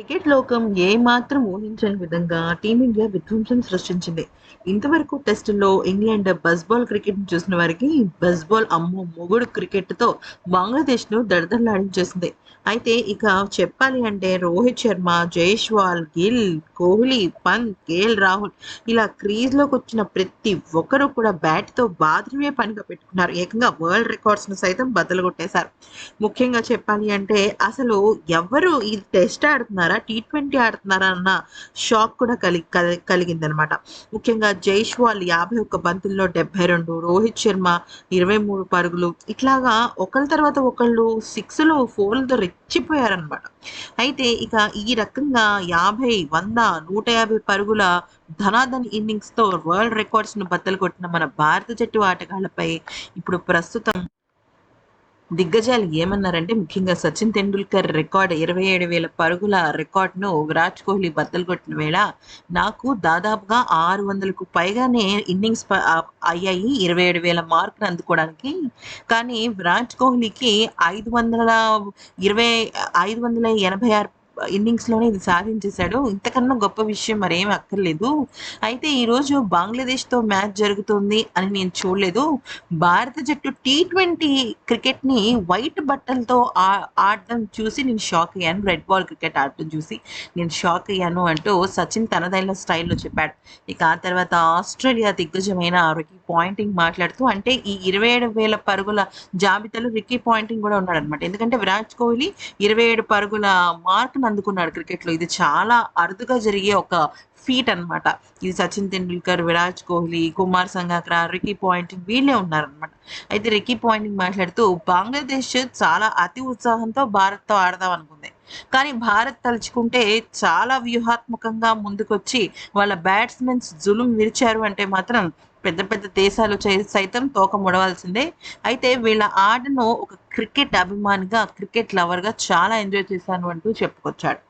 Cricket లోకం ఏమాత్రం ఊహించని విధంగా టీమిండియా విధ్వంసం సృష్టించింది. ఇంతవరకు టెస్టుల్లో ఇంగ్లాండ్ బస్బాల్ క్రికెట్ చూసిన వారికి బస్బాల్ అమ్మో మొగుడు క్రికెట్తో బంగ్లాదేశ్ను దడదడలాడించేసింది అయితే ఇక చెప్పాలి అంటే రోహిత్ శర్మ జైష్వాల్ గిల్ కోహ్లీ పంత్ కేఎల్ రాహుల్ ఇలా క్రీజ్లోకి వచ్చిన ప్రతి ఒక్కరూ కూడా బ్యాట్తో బాధ్యమే పనిగా పెట్టుకున్నారు. ఏకంగా వరల్డ్ రికార్డ్స్ను సైతం బద్దలు కొట్టేశారు. ముఖ్యంగా చెప్పాలి అంటే అసలు ఎవరు ఈ టెస్ట్ ఆడుతున్నారు? టీ ట్వంటీ ఆడుతున్నారా? అన్న షాక్ కూడా కలిగి కలిగింది అనమాట ముఖ్యంగా జైష్వాల్ యాభై ఒక్క బంతుల్లో డెబ్బై రెండు రోహిత్ శర్మ ఇరవై మూడు పరుగులు. ఇట్లాగా ఒకళ్ళ తర్వాత ఒకళ్ళు సిక్స్లు ఫోర్లతో రెచ్చిపోయారనమాట అయితే ఇక ఈ రకంగా యాభై వంద నూట యాభై పరుగుల ధనాధన్ ఇన్నింగ్స్తో వరల్డ్ రికార్డ్స్ను బద్దలు కొట్టిన మన భారత జట్టు ఆటగాళ్ళపై ఇప్పుడు ప్రస్తుతం దిగ్గజాలు ఏమన్నారంటే ముఖ్యంగా సచిన్ తెండూల్కర్ రికార్డ్ ఇరవై ఏడు వేల పరుగుల రికార్డ్ను విరాట్ కోహ్లీ బద్దలు కొట్టిన వేళ నాకు దాదాపుగా ఆరు వందలకు పైగానే ఇన్నింగ్స్ అయ్యాయి ఇరవై ఏడు వేల మార్కును అందుకోవడానికి. కానీ విరాట్ కోహ్లీకి ఐదు వందల ఇరవై ఐదు వందల ఎనభై ఆరు ఇన్నింగ్స్లోనే ఇది సాధించేశాడు. ఇంతకన్నా గొప్ప విషయం మరేం అక్కర్లేదు. అయితే ఈరోజు బంగ్లాదేశ్తో మ్యాచ్ జరుగుతుంది అని నేను చూడలేదు. భారత జట్టు టీ ట్వంటీ క్రికెట్ని వైట్ బట్టలతో ఆడడం చూసి నేను షాక్ అయ్యాను. రెడ్ బాల్ క్రికెట్ ఆడటం చూసి నేను షాక్ అయ్యాను అంటూ సచిన్ తనదైన స్టైల్లో చెప్పాడు. ఇక ఆ తర్వాత ఆస్ట్రేలియా దిగ్గజమైన ఆరోగ్యం పాయింటింగ్ మాట్లాడుతూ అంటే ఈ ఇరవై ఏడు వేల పరుగుల జాబితాలో రికీ పాయింటింగ్ కూడా ఉన్నాడు అనమాట ఎందుకంటే విరాట్ కోహ్లీ ఇరవై ఏడు పరుగుల మార్కును అందుకున్నాడు క్రికెట్లో. ఇది చాలా అరుదుగా జరిగే ఒక ఫీట్ అనమాట ఇది సచిన్ తెండూల్కర్ విరాట్ కోహ్లీ కుమార్ సంగాక్ర రికీ పాయింటింగ్ వీళ్ళే ఉన్నారనమాట అయితే రికీ పాయింటింగ్ మాట్లాడుతూ బంగ్లాదేశ్ చాలా అతి ఉత్సాహంతో భారత్తో ఆడదాం అనుకుంది. కానీ భారత్ తలుచుకుంటే చాలా వ్యూహాత్మకంగా ముందుకొచ్చి వాళ్ళ బ్యాట్స్మెన్స్ జులుం విరిచారు అంటే మాత్రం పెద్ద పెద్ద దేశాలు సైతం తోక ముడవాల్సిందే. అయితే వీళ్ళ ఆటను ఒక క్రికెట్ అభిమానిగా క్రికెట్ లవర్గా చాలా ఎంజాయ్ చేశాను అంటూ చెప్పుకొచ్చాడు.